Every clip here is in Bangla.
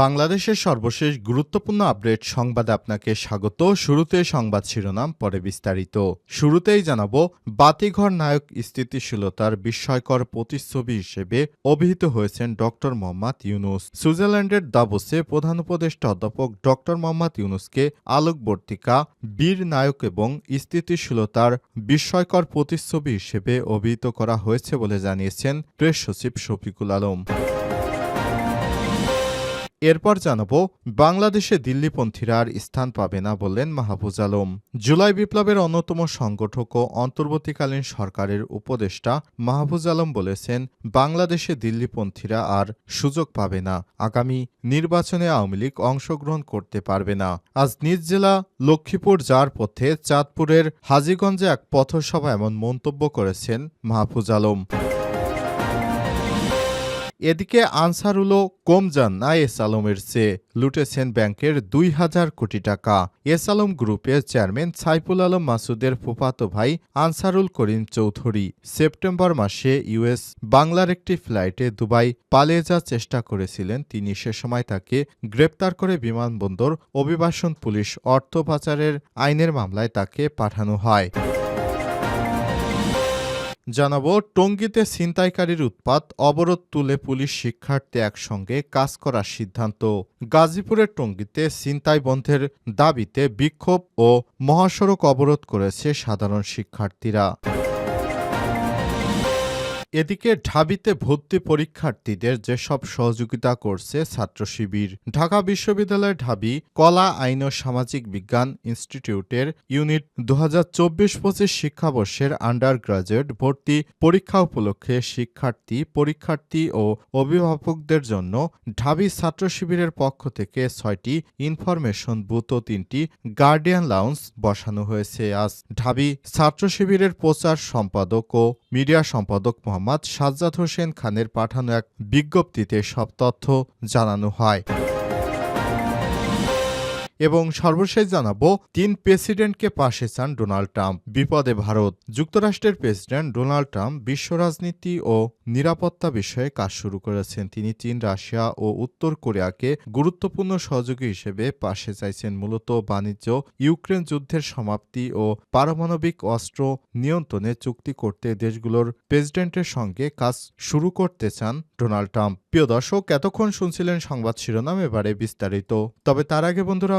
বাংলাদেশের সর্বশেষ গুরুত্বপূর্ণ আপডেট সংবাদে আপনাকে স্বাগত। শুরুতে সংবাদ শিরোনাম, পরে বিস্তারিত। শুরুতেই জানাব, বাতিঘর নায়ক স্থিতিশীলতার বিস্ময়কর প্রতিচ্ছবি হিসেবে অভিহিত হয়েছেন ডক্টর মোহাম্মদ ইউনুস। সুইজারল্যান্ডের দাবোসে প্রধান উপদেষ্টা অধ্যাপক ডক্টর মোহাম্মদ ইউনুসকে আলোকবর্তিকা, বীর নায়ক এবং স্থিতিশীলতার বিস্ময়কর প্রতিচ্ছবি হিসেবে অভিহিত করা হয়েছে বলে জানিয়েছেন প্রেস সচিব শফিকুল আলম। এরপর জানাব, বাংলাদেশে দিল্লিপন্থীরা আর স্থান পাবে না বললেন মাহফুজ আলম। জুলাই বিপ্লবের অন্যতম সংগঠক ও অন্তর্বর্তীকালীন সরকারের উপদেষ্টা মাহফুজ আলম বলেছেন, বাংলাদেশে দিল্লিপন্থীরা আর সুযোগ পাবে না। আগামী নির্বাচনে আওয়ামী লীগ অংশগ্রহণ করতে পারবে না। আজ নিজ জেলা লক্ষ্মীপুর যাওয়ার পথে চাঁদপুরের হাজীগঞ্জে এক পথসভা এমন মন্তব্য করেছেন মাহফুজ আলম। এদিকে আনসারুলও কম যান না এস আলমের চেয়ে। লুটেছেন ব্যাংকের দুই হাজার কোটি টাকা। এস আলম গ্রুপের চেয়ারম্যান সাইফুল আলম মাসুদের ফুফাতো ভাই আনসারুল করিম চৌধুরী সেপ্টেম্বর মাসে ইউএস বাংলার একটি ফ্লাইটে দুবাই পালিয়ে যাওয়ার চেষ্টা করেছিলেন। তিনি সে সময় তাকে গ্রেপ্তার করে বিমানবন্দর অভিবাসন পুলিশ অর্থ পাচারের আইনের মামলায় তাকে পাঠানো হয়। জানাব, টঙ্গীতে ছিনতাইকারীর উৎপাত, অবরোধ তুলে পুলিশ শিক্ষার্থী একসঙ্গে কাজ করার সিদ্ধান্ত। গাজীপুরের টঙ্গীতে ছিনতাই বন্ধের দাবিতে বিক্ষোভ ও মহাসড়ক অবরোধ করেছে সাধারণ শিক্ষার্থীরা। এদিকে ঢাবিতে ভর্তি পরীক্ষার্থীদের যেসব সহযোগিতা করছে ছাত্র শিবির ঢাকা বিশ্ববিদ্যালয়ের ঢাবি কলা, আইন ও সামাজিক বিজ্ঞান ইনস্টিটিউটের ইউনিট দু হাজার চব্বিশ পঁচিশ শিক্ষাবর্ষের আন্ডার গ্রাজুয়েট ভর্তি পরীক্ষা উপলক্ষে শিক্ষার্থী, পরীক্ষার্থী ও অভিভাবকদের জন্য ঢাবি ছাত্র শিবিরের পক্ষ থেকে ছয়টি ইনফরমেশন বুথ ও তিনটি গার্ডিয়ান লাউন্স বসানো হয়েছে। আজ ঢাবি ছাত্র শিবিরের প্রচার সম্পাদক ও মিডিয়া সম্পাদক মোহাম্মদ সাজ্জাদ হোসেন খানের পাঠানো এক বিজ্ঞপ্তিতে সব তথ্য জানানো হয়। এবং সর্বশেষ জানাব, তিন প্রেসিডেন্টকে পাশে চান ডোনাল্ড ট্রাম্প। বিপদে ভারত। যুক্তরাষ্ট্রের প্রেসিডেন্ট ডোনাল্ড ট্রাম্প বিশ্ব রাজনীতি ও নিরাপত্তা বিষয়ে কাজ শুরু করেছেন। তিনি চীন, রাশিয়া ও উত্তর কোরিয়াকে গুরুত্বপূর্ণ সহযোগী হিসেবে পাশে চাইছেন। মূলত বাণিজ্য, ইউক্রেন যুদ্ধের সমাপ্তি ও পারমাণবিক অস্ত্র নিয়ন্ত্রণে চুক্তি করতে দেশগুলোর প্রেসিডেন্টের সঙ্গে কাজ শুরু করতে চান ডোনাল্ড ট্রাম্প। প্রিয় দর্শক, এতক্ষণ শুনছিলেন সংবাদ শিরোনাম, এবারে বিস্তারিত। তবে তার আগে বন্ধুরা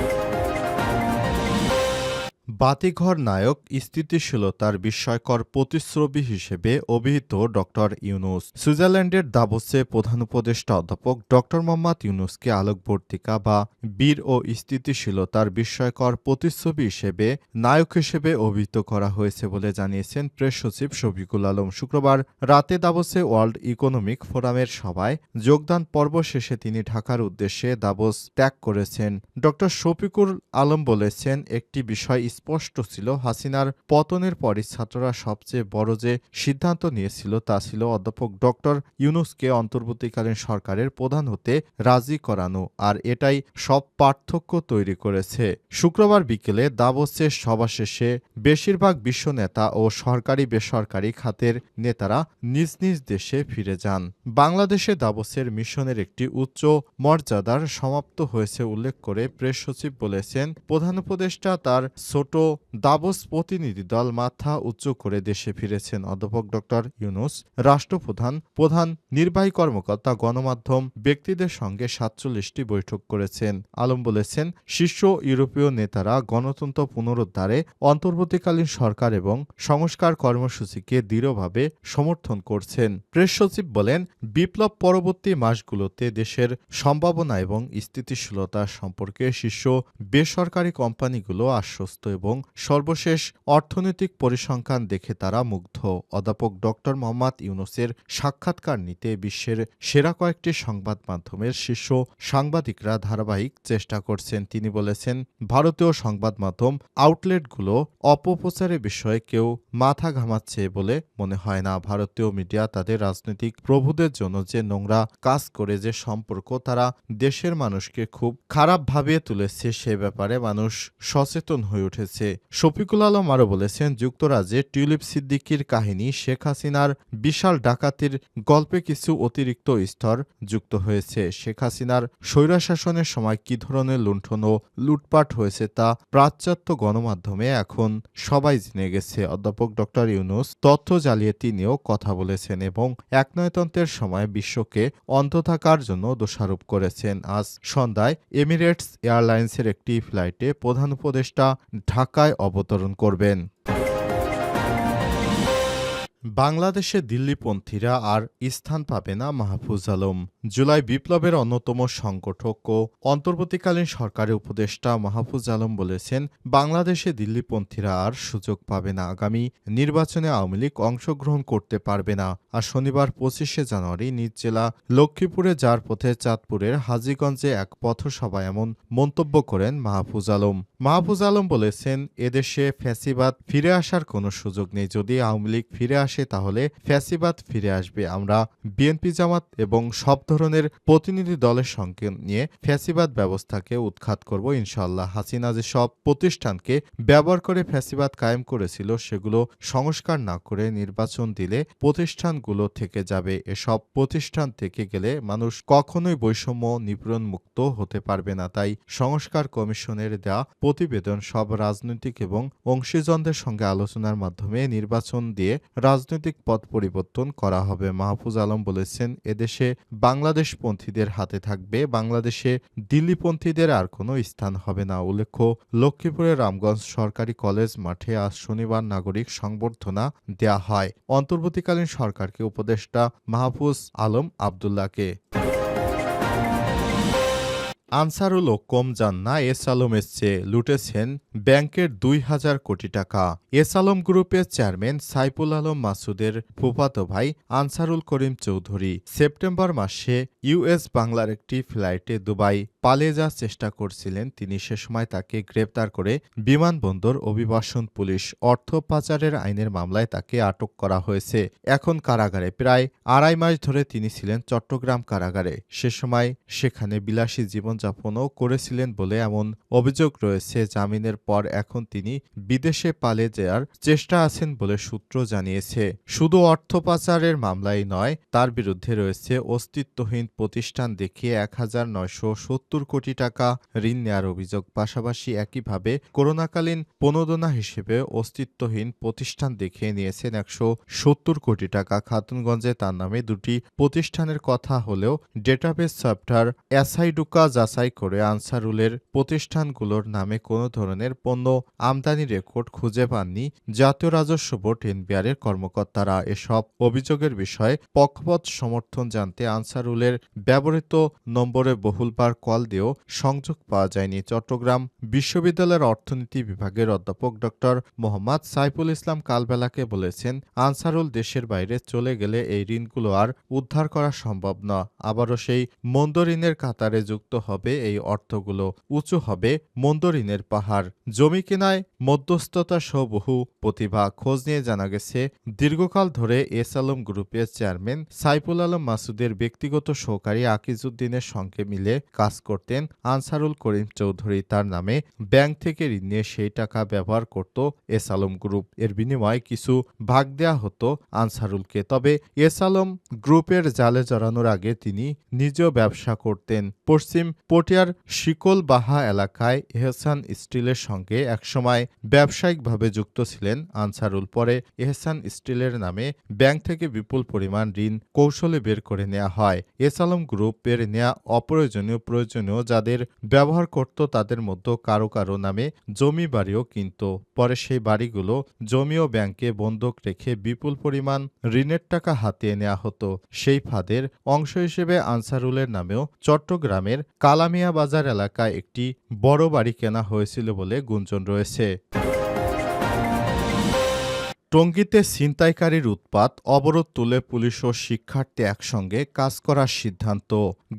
বাতিঘর নায়ক স্থিতিশীলতার বিস্ময়কর প্রতিশ্রুতি হিসেবে অভিহিত ডক্টর ইউনুস। সুইজারল্যান্ডের দাবোসে প্রধান উপদেষ্টা অধ্যাপক ডক্টর মোহাম্মদ ইউনুসকে আলোকবর্তিকা বা বীর ও স্থিতিশীলতার বিস্ময়কর প্রতিচ্ছবি হিসেবে নায়ক হিসেবে অভিহিত করা হয়েছে বলে জানিয়েছেন প্রেস সচিব শফিকুল আলম। শুক্রবার রাতে দাবোসে ওয়ার্ল্ড ইকোনমিক ফোরামের সভায় যোগদান পর্ব শেষে তিনি ঢাকার উদ্দেশ্যে দাবোস ত্যাগ করেছেন। ডক্টর শফিকুল আলম বলেছেন, একটি বিষয় স্পষ্ট ছিল হাসিনার পতনের পরই ছাত্ররা সবচেয়ে বড় যে সিদ্ধান্ত নিয়েছিল তা ছিল অধ্যাপক ডক্টর ইউনুসকে অন্তর্বর্তীকালীন সরকারের প্রধান হতে রাজি করানো, আর এটাই সব পার্থক্য তৈরি করেছে। শুক্রবার বিকেলে দাবোসের সভা শেষে বেশিরভাগ বিশ্ব নেতা ও সরকারি বেসরকারি খাতের নেতারা নিজ নিজ দেশে ফিরে যান। বাংলাদেশে দাবোসের মিশনের একটি উচ্চ মর্যাদার সমাপ্ত হয়েছে উল্লেখ করে প্রেস সচিব বলেছেন, প্রধান উপদেষ্টা তার ছোট দাবোস প্রতিনিধি দল মাথা উচ্চ করে দেশে ফিরেছেন অধ্যাপক ডক্টর ইউনুস। রাষ্ট্রপ্রধান, প্রধান নির্বাহী কর্মকর্তা, গণমাধ্যম ব্যক্তিদের সঙ্গে সাতচল্লিশটি বৈঠক করেছেন। আলম বলেছেন, শীর্ষ ইউরোপীয় নেতারা গণতন্ত্র পুনরুদ্ধারে অন্তর্বর্তীকালীন সরকার এবং সংস্কার কর্মসূচিকে দৃঢ়ভাবে সমর্থন করছেন। প্রেস সচিব বলেন, বিপ্লব পরবর্তী মাসগুলোতে দেশের সম্ভাবনা এবং স্থিতিশীলতা সম্পর্কে শীর্ষ বেসরকারি কোম্পানিগুলো আশ্বস্ত এবং সর্বশেষ অর্থনৈতিক পরিসংখ্যান দেখে তারা মুগ্ধ। অধ্যাপক ডক্টর মোহাম্মদ ইউনুসের সাক্ষাৎকার নিতে বিশ্বের সেরা কয়েকটি সংবাদ মাধ্যমের শীর্ষ সাংবাদিকরা ধারাবাহিক চেষ্টা করছেন। তিনি বলেছেন, ভারতীয় সংবাদ মাধ্যম আউটলেটগুলো অপপ্রচারের বিষয়ে কেউ মাথা ঘামাচ্ছে বলে মনে হয় না। ভারতীয় মিডিয়া তাদের রাজনৈতিক প্রভুদের জন্য যে নোংরা কাজ করে, যে সম্পর্ক তারা দেশের মানুষকে খুব খারাপ ভাবিয়ে তুলেছে, সে ব্যাপারে মানুষ সচেতন হয়ে উঠেছে। শফিকুল আলম আরও বলেছেন, যুক্তরাজ্যে টিউলিপ সিদ্দিকির কাহিনী শেখ হাসিনার বিশাল ডাকাতির গল্পে কিছু অতিরিক্ত স্তর যুক্ত হয়েছে। শেখ হাসিনার স্বৈরাশাসনের সময় কী ধরনের লুণ্ঠন ও লুটপাট হয়েছে তা প্রাচ্যাত্য গণমাধ্যমে এখন সবাই জেনে গেছে। অধ্যাপক ডক্টর ইউনুস তথ্য জ্বালিয়ে তিনিও কথা বলেছেন এবং একনয়তন্ত্রের সময় বিশ্বকে অন্ধ থাকার জন্য দোষারোপ করেছেন। আজ সন্ধ্যায় এমিরেটস এয়ারলাইন্সের একটি ফ্লাইটে প্রধান উপদেষ্টা ঢাকায় অবতরণ করবেন। বাংলাদেশে দিল্লিপন্থীরা আর স্থান পাবে না মাহফুজ আলম। জুলাই বিপ্লবের অন্যতম সংগঠক ও অন্তর্বর্তীকালীন সরকারের উপদেষ্টা মাহফুজ আলম বলেছেন, বাংলাদেশে দিল্লিপন্থীরা আর সুযোগ পাবে না। আগামী নির্বাচনে আওয়ামী লীগ অংশগ্রহণ করতে পারবে না। আর শনিবার পঁচিশে জানুয়ারি নিজ জেলা লক্ষ্মীপুরে, যার পথে চাঁদপুরের হাজীগঞ্জে এক পথসভায় এমন মন্তব্য করেন মাহফুজ আলম। মাহফুজ আলম বলেছেন, এদেশে ফ্যাসিবাদ ফিরে আসার কোনো সুযোগ নেই। যদি আওয়ামী লীগ ফিরে আসে তাহলে ফ্যাসিবাদ ফিরে আসবে। আমরা বিএনপি জামাত এবং সব ধরনের প্রতিনিধি দলের সঙ্গে নিয়ে ফ্যাসিবাদ ব্যবস্থাকে উৎখাত করব ইনশাল্লাহ হাসিনা যে সব প্রতিষ্ঠানকে ব্যবহার করে ফ্যাসিবাদ কায়েম করেছিল, সেগুলো সংস্কার না করে নির্বাচন দিলে প্রতিষ্ঠানগুলো থেকে যাবে। এসব প্রতিষ্ঠান থেকে গেলে মানুষ কখনোই বৈষম্য নিপীড়ন মুক্ত হতে পারবে না। তাই সংস্কার কমিশনের দেয়া প্রতিবেদন সব রাজনৈতিক এবং অংশীজনদের সঙ্গে আলোচনার মাধ্যমে নির্বাচন দিয়ে রাজনৈতিক পথ পরিবর্তন করা হবে, মাহফুজ আলম বলেছেন। এদেশে বাংলাদেশপন্থীদের হাতে থাকবে, বাংলাদেশে দিল্লিপন্থীদের আর কোনো স্থান হবে না। উল্লেখ্য লক্ষ্মীপুরের রামগঞ্জ সরকারি কলেজ মাঠে আজ শনিবার নাগরিক সংবর্ধনা দেয়া হয়। অন্তর্বর্তীকালীন সরকারকে উপদেষ্টা মাহফুজ আলম আবদুল্লাহকে। আনসারুলও কম যান না এস আলমের চেয়ে লুটেছেন ব্যাংকের দুই হাজার কোটি টাকা। এস আলম গ্রুপের চেয়ারম্যান সাইফুল আলম মাসুদের ফুফাতো ভাই আনসারুল করিম চৌধুরী সেপ্টেম্বর মাসে ইউএস বাংলার একটি ফ্লাইটে দুবাই পালিয়ে যাওয়ার চেষ্টা করছিলেন। তিনি সে সময় তাকে গ্রেপ্তার করে বিমানবন্দর অভিবাসন পুলিশ অর্থ পাচারের আইনের মামলায় তাকে আটক করা হয়েছে। এখন কারাগারে প্রায় আড়াই মাস ধরে তিনি ছিলেন চট্টগ্রাম কারাগারে। সে সময় সেখানে বিলাসী জীবনযাপনও করেছিলেন বলে এমন অভিযোগ রয়েছে। জামিনের পর এখন তিনি বিদেশে পালিয়ে যাওয়ার চেষ্টা আছেন বলে সূত্র জানিয়েছে। শুধু অর্থ পাচারের মামলাই নয়, তার বিরুদ্ধে রয়েছে অস্তিত্বহীন প্রতিষ্ঠান দেখিয়ে এক হাজার নয়শো সত্তর কোটি টাকা ঋণ নেওয়ার অভিযোগ। পাশাপাশি একইভাবে করোনাকালীন প্রণোদনা হিসেবে অস্তিত্বহীন প্রতিষ্ঠান দেখিয়ে নিয়েছেন একশো সত্তর কোটি টাকা। খাতুনগঞ্জে তার নামে দুটি প্রতিষ্ঠানের কথা হলেও ডেটাবেস সফটওয়্যার অ্যাসাইডুকা যাচাই করে আনসারুলের প্রতিষ্ঠানগুলোর নামে কোনো ধরনের পণ্য আমদানি রেকর্ড খুঁজে পাননি জাতীয় রাজস্ব বোর্ড এনবিআরের কর্মকর্তারা। এসব অভিযোগের বিষয়ে পক্ষপথ সমর্থন জানতে আনসারুলের ব্যবহৃত নম্বরে বহুলবার কল দিয়েও সংযোগ পাওয়া যায়নি। চট্টগ্রাম বিশ্ববিদ্যালয়ের অর্থনীতি বিভাগের অধ্যাপক ড. মোহাম্মদ সাইফুল ইসলাম কালবেলাকে বলেছেন, আনসারুল দেশের বাইরে চলে গেলে এই ঋণগুলো আর উদ্ধার করা সম্ভব না। আবারও সেই মন্দ ঋণের কাতারে যুক্ত হবে এই অর্থগুলো উঁচু হবে মন্দ ঋণের পাহাড়। জমি কেনায় মধ্যস্থতা সহ বহু প্রতিভা খোঁজ নিয়ে জানা গেছে, দীর্ঘকাল ধরে এস আলম গ্রুপের চেয়ারম্যান সাইফুল আলম মাসুদের ব্যক্তিগত সহকারী আকিজউদ্দিনের সঙ্গে মিলে কাজ করতেন আনসারুল করিম চৌধুরী। তার নামে ব্যাংক থেকে ঋণ নিয়ে সেই টাকা ব্যবহার করত এস আলম গ্রুপ। এর বিনিময়ে কিছু ভাগ দেয়া হতো আনসারুলকে। তবে এস আলম গ্রুপের জালে জড়ানোর আগে তিনি নিজেও ব্যবসা করতেন। পশ্চিম পটিয়ার শিকলবাহা এলাকায় এহসান স্টিলের সঙ্গে একসময় ব্যবসায়িকভাবে যুক্ত ছিলেন আনসারুল। পরে এহসান স্টিলের নামে ব্যাংক থেকে বিপুল পরিমাণ ঋণ কৌশলে বের করে নেওয়া হয়। এস আলম গ্রুপের নেওয়া অপ্রয়োজনীয় প্রয়োজনীয় যাদের ব্যবহার করত তাদের মধ্যে কারও কারও নামে জমি বাড়িও কিনত। পরে সেই বাড়িগুলো জমি ও ব্যাংকে বন্ধক রেখে বিপুল পরিমাণ ঋণের টাকা হাতিয়ে নেওয়া হতো। সেই ফাঁদের অংশ হিসেবে আনসারুলের নামেও চট্টগ্রামের কালামিয়া বাজার এলাকায় একটি বড় বাড়ি কেনা হয়েছিল বলে গুঞ্জন রয়েছে। টঙ্গীতে ছিনতাইকারীর উৎপাত, অবরোধ তুলে পুলিশ ও শিক্ষার্থী একসঙ্গে কাজ করার সিদ্ধান্ত।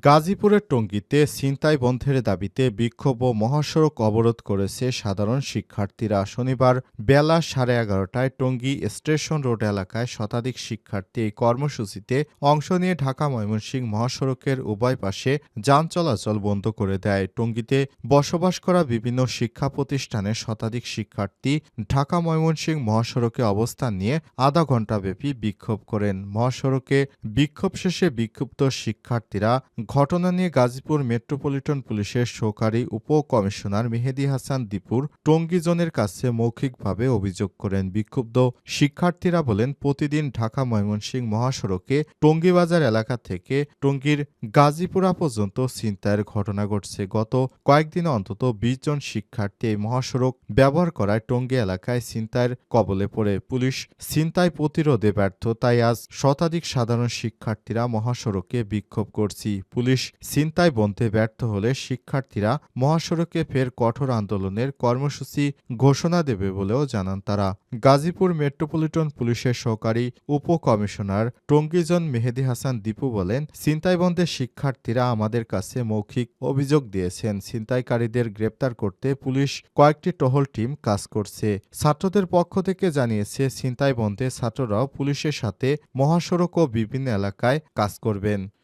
গাজীপুরের টঙ্গীতে ছিনতাই বন্ধের দাবিতে বিক্ষোভ ও মহাসড়ক অবরোধ করেছে সাধারণ শিক্ষার্থীরা। শনিবার বেলা সাড়ে এগারোটায় টঙ্গী স্টেশন রোড এলাকায় শতাধিক শিক্ষার্থী এই কর্মসূচিতে অংশ নিয়ে ঢাকা ময়মনসিংহ মহাসড়কের উভয় পাশে যান চলাচল বন্ধ করে দেয়। টঙ্গীতে বসবাস করা বিভিন্ন শিক্ষা প্রতিষ্ঠানের শতাধিক শিক্ষার্থী ঢাকা ময়মনসিংহ মহাসড়কে অবস্থান নিয়ে আধা ঘণ্টাব্যাপী বিক্ষোভ করেন। মহাসড়কে বিক্ষোভ শেষে বিক্ষুব্ধ শিক্ষার্থীরা ঘটনা নিয়ে গাজীপুর মেট্রোপলিটন পুলিশের সহকারী উপ কমিশনার মেহেদি হাসান দীপুর টঙ্গী জোনের কাছে মৌখিকভাবে অভিযোগ করেন। বিক্ষুব্ধ শিক্ষার্থীরা বলেন, প্রতিদিন ঢাকা ময়মনসিংহ মহাসড়কে টঙ্গীবাজার এলাকা থেকে টঙ্গীর গাজীপুরা পর্যন্ত ছিনতাইয়ের ঘটনা ঘটছে। গত কয়েকদিনে অন্তত বিশ জন শিক্ষার্থী এই মহাসড়ক ব্যবহার করায় টঙ্গী এলাকায় ছিনতাইয়ের কবলে পড়ে। পুলিশ ছিনতাই প্রতিরোধে ব্যর্থ, তাই আজ শতাধিক সাধারণ শিক্ষার্থীরা মহাসড়কে বিক্ষোভ করছি। পুলিশ ছিনতাই বন্ধে ব্যর্থ হলে শিক্ষার্থীরা মহাসড়কে ফের কঠোর আন্দোলনের কর্মসূচি ঘোষণা দেবে বলেও জানান তারা। গাজীপুর মেট্রোপলিটন পুলিশের সহকারী উপ কমিশনার টঙ্গীজন মেহেদি হাসান দীপু বলেন, ছিনতাই বন্ধে শিক্ষার্থীরা আমাদের কাছে মৌখিক অভিযোগ দিয়েছেন। ছিনতাইকারীদের গ্রেপ্তার করতে পুলিশ কয়েকটি টহল টিম কাজ করছে। ছাত্রদের পক্ষ থেকে জানিয়েছে ছিনতাই বন্ধে ছাত্ররাও পুলিশের সাথে মহাসড়ক ও বিভিন্ন এলাকায় কাজ করবেন।